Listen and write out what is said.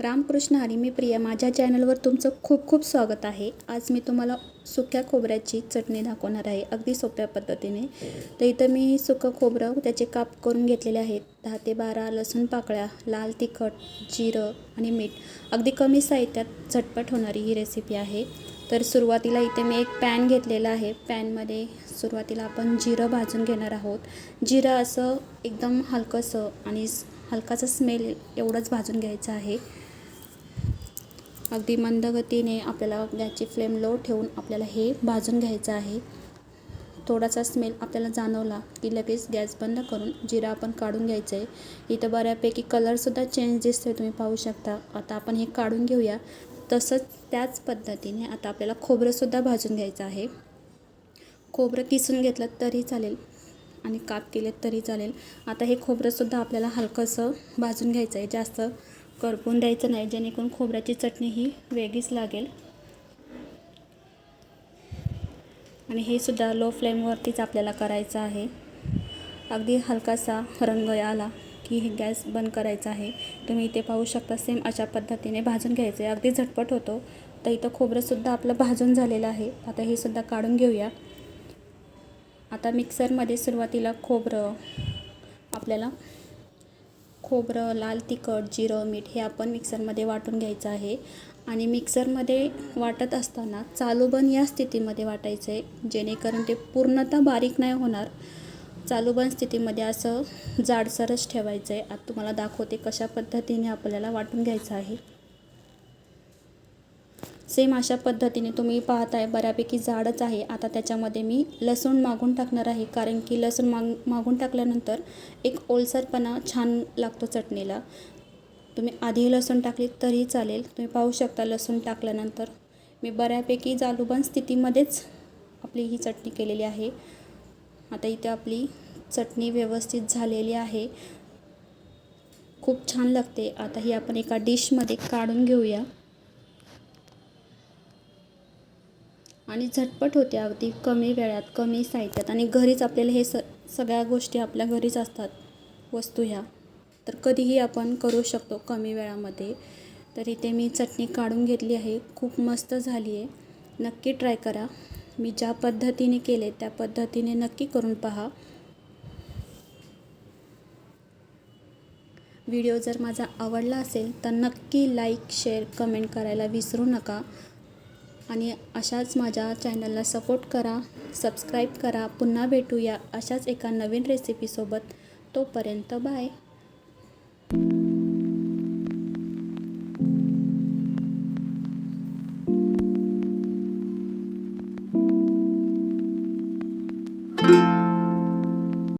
रामकृष्ण हरी मी प्रिया. माझ्या चॅनलवर तुमचं खूप खूप स्वागत आहे. आज मी तुम्हाला सुक्या खोबऱ्याची चटणी दाखवणार आहे अगदी सोप्या पद्धतीने. तर इथं मी सुकं खोबरं त्याचे काप करून घेतलेले आहेत. दहा ते बारा लसूण पाकळ्या लाल तिखट जिरं आणि मीठ. अगदी कमी साहित्यात झटपट होणारी ही रेसिपी आहे. तर सुरुवातीला इथे मी एक पॅन घेतलेला आहे. पॅनमध्ये सुरुवातीला आपण जिरं भाजून घेणार आहोत. जिरं असं एकदम हलकंसं आणि हलकाचा हलकासा स्मेल एवढंच भाजून घ्यायचं आहे. अगदी मंद गतीने आपल्याला गॅसची फ्लेम लो ठेवून आपल्याला हे भाजून घ्यायचं आहे. थोडासा स्मेल आपल्याला जाणवला की लगेच गॅस बंद करून जिरा आपण काढून घ्यायचं आहे इथं बऱ्यापैकी कलरसुद्धा चेंज दिसतोय तुम्ही पाहू शकता. आता आपण हे काढून घेऊया. तसंच त्याच पद्धतीने आता आपल्याला खोबरंसुद्धा भाजून घ्यायचं आहे. खोबरं किसून घेतलं तरी चालेल. आणि काप केले तरी चालेल. आता हे खोबरंसुद्धा आपल्याला हलकंसं भाजून घ्यायचं आहे. जास्त करपून द्यायचं नाही. जेणेकरून खोबऱ्याची चटणी ही वेगळीच लागेल. आणि हे सुद्धा लो फ्लेमवरतीच आपल्याला करायचं आहे. अगदी हलकासा रंग आला की हे गॅस बंद करायचा आहे. तुम्ही इथे पाहू शकता सेम अशा पद्धतीने भाजून घ्यायचं आहे. अगदी झटपट होतो. तर इथं खोबरंसुद्धा आपलं भाजून झालेलं आहे. आता हे सुद्धा काढून घेऊया. आता मिक्सरमध्ये सुरुवातीला खोबरं आपल्याला खोबरं लाल तिखट जिरं मीठ हे आपण मिक्सरमध्ये वाटून घ्यायचं आहे. आणि मिक्सरमध्ये वाटत असताना चालू बंद या स्थितीमध्ये वाटायचं आहे जेणेकरून ते पूर्णतः बारीक नाही होणार. चालू बंद स्थितीमध्ये असं जाडसरच ठेवायचं आहे. आता तुम्हाला दाखवते कशा पद्धतीने आपल्याला वाटून घ्यायचं आहे. सेम अशा पद्धतीने तुम्ही पाहताय बऱ्यापैकी जाडच आहे. आता त्याच्यामध्ये मी लसूण मागून टाकणार आहे कारण की लसूण माग मागून टाकल्यानंतर एक ओलसरपणा छान लागतो चटणीला. तुम्ही आधी लसूण टाकली तरी चालेल. तुम्ही पाहू शकता लसूण टाकल्यानंतर मी बऱ्यापैकी जालूबंद स्थितीमध्येच आपली ही चटणी केलेली आहे. आता इथे आपली चटणी व्यवस्थित झालेली आहे. खूप छान लागते. आता ही आपण एका डिशमध्ये काढून घेऊया. आणि झटपट होते अगदी. कमी वेळात कमी साहित्यात. आणि घरीच आपल्याला हे स सगळ्या गोष्टी आपल्या घरीच असतात. वस्तू ह्या. तर कधीही आपण करू शकतो कमी वेळामध्ये. तर इथे मी चटणी काढून घेतली आहे. खूप मस्त झाली आहे नक्की ट्राय करा. मी ज्या पद्धतीने केले त्या पद्धतीने नक्की करून पहा. व्हिडिओ जर माझा आवडला असेल तर नक्की लाईक शेअर कमेंट करायला विसरू नका. आणि अशाच माझ्या चॅनलला सपोर्ट करा सबस्क्राईब करा. पुन्हा भेटूया अशाच एका नवीन रेसिपीसोबत तोपर्यंत बाय.